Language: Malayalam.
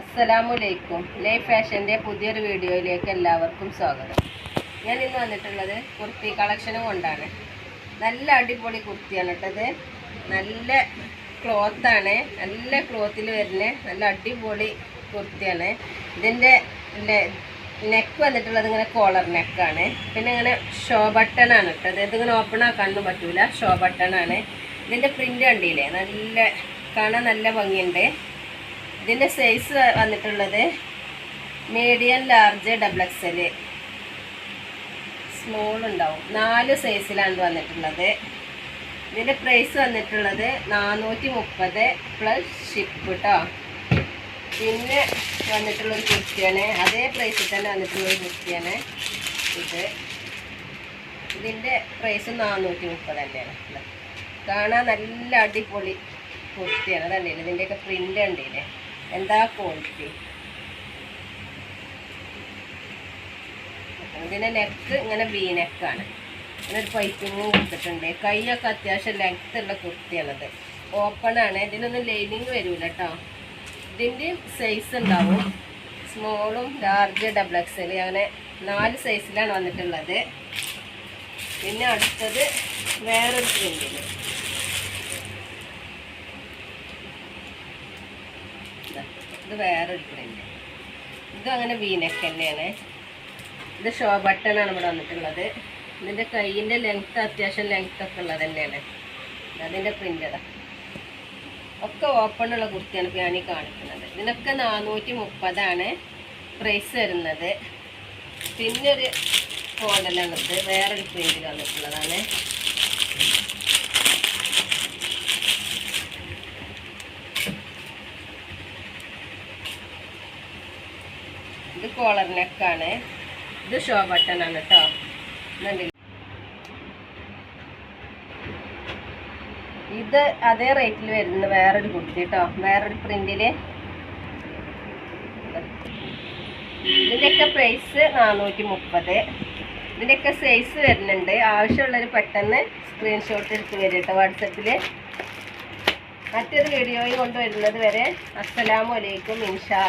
അസ്സലാമലൈക്കും ലൈഫ് ഫാഷന്റെ പുതിയൊരു വീഡിയോയിലേക്ക് എല്ലാവർക്കും സ്വാഗതം. ഞാൻ ഇന്ന് വന്നിട്ടുള്ളത് കുർത്തി കളക്ഷനും കൊണ്ടാണ്. നല്ല അടിപൊളി കുർത്തിയാണ് കേട്ടത് നല്ല ക്ലോത്താണ് നല്ല ക്ലോത്തിൽ വരുന്ന നല്ല അടിപൊളി കുർത്തിയാണ്. ഇതിന്റെ നെക്ക് വന്നിട്ടുള്ളത് ഇങ്ങനെ കോളർ നെക്കാണ് പിന്നെ ഇങ്ങനെ ഷോ ബട്ടണാണ് കേട്ടത് ഇതിങ്ങനെ ഓപ്പൺ ആക്കാനൊന്നും പറ്റൂല. ഷോ ബട്ടണാണ് ഇതിന്റെ പ്രിന്റ് കണ്ടില്ലേ? നല്ല കാണാൻ നല്ല ഭംഗിയുണ്ട്. ഇതിന്റെ സൈസ് വന്നിട്ടുള്ളത് medium large double X L small ഉണ്ടാവും. നാല് സൈസിലാണ് വന്നിട്ടുള്ളത്. ഇതിന്റെ പ്രൈസ് വന്നിട്ടുള്ളത് നാനൂറ്റി മുപ്പത് പ്ലസ് ഷിപ്പ് കേട്ടോ പിന്നെ വന്നിട്ടുള്ളൊരു കുർത്തിയാണ് അതേ പ്രൈസിൽ തന്നെ വന്നിട്ടുള്ളൊരു കുർത്തിയാണ് ഇത്. ഇതിന്റെ പ്രൈസ് നാനൂറ്റി മുപ്പത് തന്നെയാണ്. കാണാൻ നല്ല അടിപൊളി കുർത്തിയാണ് അതല്ലേ? ഇതിന്റെയൊക്കെ പ്രിന്റ് കണ്ടില്ലേ? എന്താ ക്വാളിറ്റി ഇതിന്റെ നെക്ക് ഇങ്ങനെ വി നെക്കാണ് ഇതിനൊരു പൈപ്പിങ്ങും കൊടുത്തിട്ടുണ്ട്. കൈയൊക്കെ അത്യാവശ്യം ലെങ്ത് ഉള്ള കുർത്തിയാണത്. ഓപ്പൺ ആണ്. ഇതിനൊന്നും ലൈനിങ് വരില്ല കേട്ടോ ഇതിന്റെ സൈസ് ഉണ്ടാവും. സ്മോളും ലാർജ് ഡബിൾ എക്സൽ അങ്ങനെ നാല് സൈസിലാണ് വന്നിട്ടുള്ളത്. പിന്നെ അടുത്തത് വേറൊരു പ്രിന്റിൽ ഇത് വേറെ എടുക്കണില്ല ഇത് അങ്ങനെ വീനക്ക് തന്നെയാണ്. ഇത് ഷോ ബട്ടണാണ് ഇവിടെ വന്നിട്ടുള്ളത്. ഇതിന്റെ കൈയിന്റെ ലെങ്ത്ത് അത്യാവശ്യം ലെങ്ത്ത് ഒക്കെ ഉള്ളത് തന്നെയാണ്. അതിന്റെ പ്രിന്റ് അതാ ഒക്കെ ഓപ്പണുള്ള കുർത്തിയാണ് ഇപ്പോൾ ഞാൻ ഈ കാണിക്കുന്നത്. ഇതിനൊക്കെ നാനൂറ്റി മുപ്പതാണ് പ്രൈസ് വരുന്നത് പിന്നെ ഒരു മോഡലാണിത് വേറൊരു പ്രിന്റിൽ വന്നിട്ടുള്ളതാണ്. ഇത് കോളർ നെക്കാണ് ഇത് ഷോ ബട്ടൺ ആണ് കേട്ടോ? ഇത് അതേ റേറ്റിൽ വരുന്ന വേറൊരു കുർത്തി കേട്ടോ വേറൊരു പ്രിന്റിൽ ഇതിന്റെയൊക്കെ പ്രൈസ് നാനൂറ്റി മുപ്പത് ഇതിന്റെയൊക്കെ സൈസ് വരുന്നുണ്ട്. ആവശ്യമുള്ളവർ പെട്ടെന്ന് സ്ക്രീൻഷോട്ട് എടുത്ത് വരും കേട്ടോ വാട്സപ്പിൽ മറ്റൊരു വീഡിയോയും കൊണ്ടുവരുന്നത് വരെ അസ്സലാമലൈക്കും ഇൻഷാ